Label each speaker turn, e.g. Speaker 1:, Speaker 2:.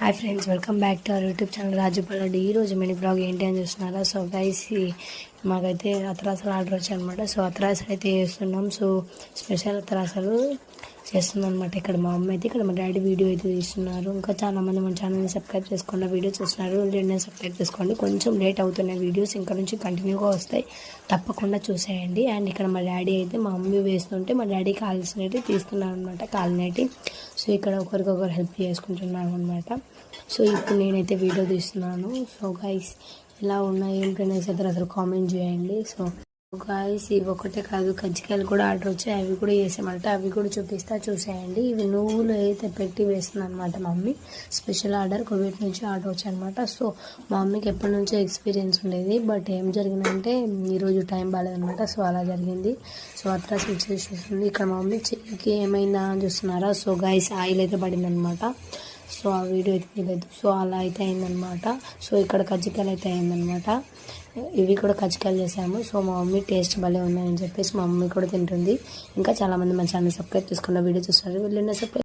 Speaker 1: Hi friends welcome back to our YouTube channel Raju పల్లెడు ఈరోజు రోజు mini blog ఏంటి అని చూస్తున్నారా? సో గైస్ మాకైతే అత్రాసలు ఆర్డర్ వచ్చాయి అనమాట సో అత్రాసలు అయితే చేస్తున్నాం. సో స్పెషల్ అత్రాసలు చేస్తుందనమాట ఇక్కడ మా అమ్మ అయితే ఇక్కడ మా డాడీ వీడియో అయితే తీస్తున్నారు. ఇంకా చాలా మంది మన ఛానల్ని సబ్స్క్రైబ్ చేసుకున్న వీడియో చూస్తున్నారు. రెండు సబ్స్క్రైబ్ చేసుకోండి. కొంచెం లేట్ అవుతున్నాయి వీడియోస్ ఇంకా నుంచి కంటిన్యూగా వస్తాయి. తప్పకుండా చూసేయండి. అండ్ ఇక్కడ మా డాడీ అయితే మా మమ్మీ వేస్తుంటే మా డాడీ కావాల్సినవి తీస్తున్నారు అనమాట కాలినటి సో ఇక్కడ ఒకరికొకరు హెల్ప్ చేసుకుంటున్నాను అనమాట సో ఇప్పుడు నేనైతే వీడియో తీస్తున్నాను. సో గైస్ ఎలా ఉన్నాయి? ఏంటనేసి అయితే అసలు కామెంట్ చేయండి. సో గాయస్ ఇవి ఒకటే కాదు కజ్జికాయలు కూడా ఆర్డర్ వచ్చాయి. అవి కూడా వేసామంట అవి కూడా చూపిస్తా చూసేయండి. ఇవి నువ్వులు అయితే పెట్టి వేస్తుంది అనమాట మమ్మీ. స్పెషల్ ఆర్డర్ కోవిడ్ నుంచి ఆర్డర్ వచ్చాయి అనమాట సో మా మమ్మీకి ఎప్పటి నుంచో ఎక్స్పీరియన్స్ ఉండేది. బట్ ఏం జరిగిందంటే ఈరోజు టైం బాగాలేదనమాట సో అలా జరిగింది. సో అత్రా స్విచ్ ఇక్కడ మమ్మీ చెయ్యికి ఏమైందా అని చూస్తున్నారా? సో గాయస్ ఆయిల్ అయితే పడిందనమాట సో ఆ వీడియో అయితే తీయలేదు సో అలా అయితే అయిందనమాట సో ఇక్కడ కజ్జికాయలు అయితే అయిందనమాట ఇవి కూడా కజ్జికాయలు చేసాము. సో మా మమ్మీ టేస్ట్ భలే ఉన్నాయని చెప్పేసి మా మమ్మీ కూడా తింటుంది. ఇంకా చాలామంది మంచి ఛానల్ సబ్స్క్రైబ్ చేసుకున్న వీడియో చూస్తున్నారు వెళ్ళిన సబ్స్క్రైబ్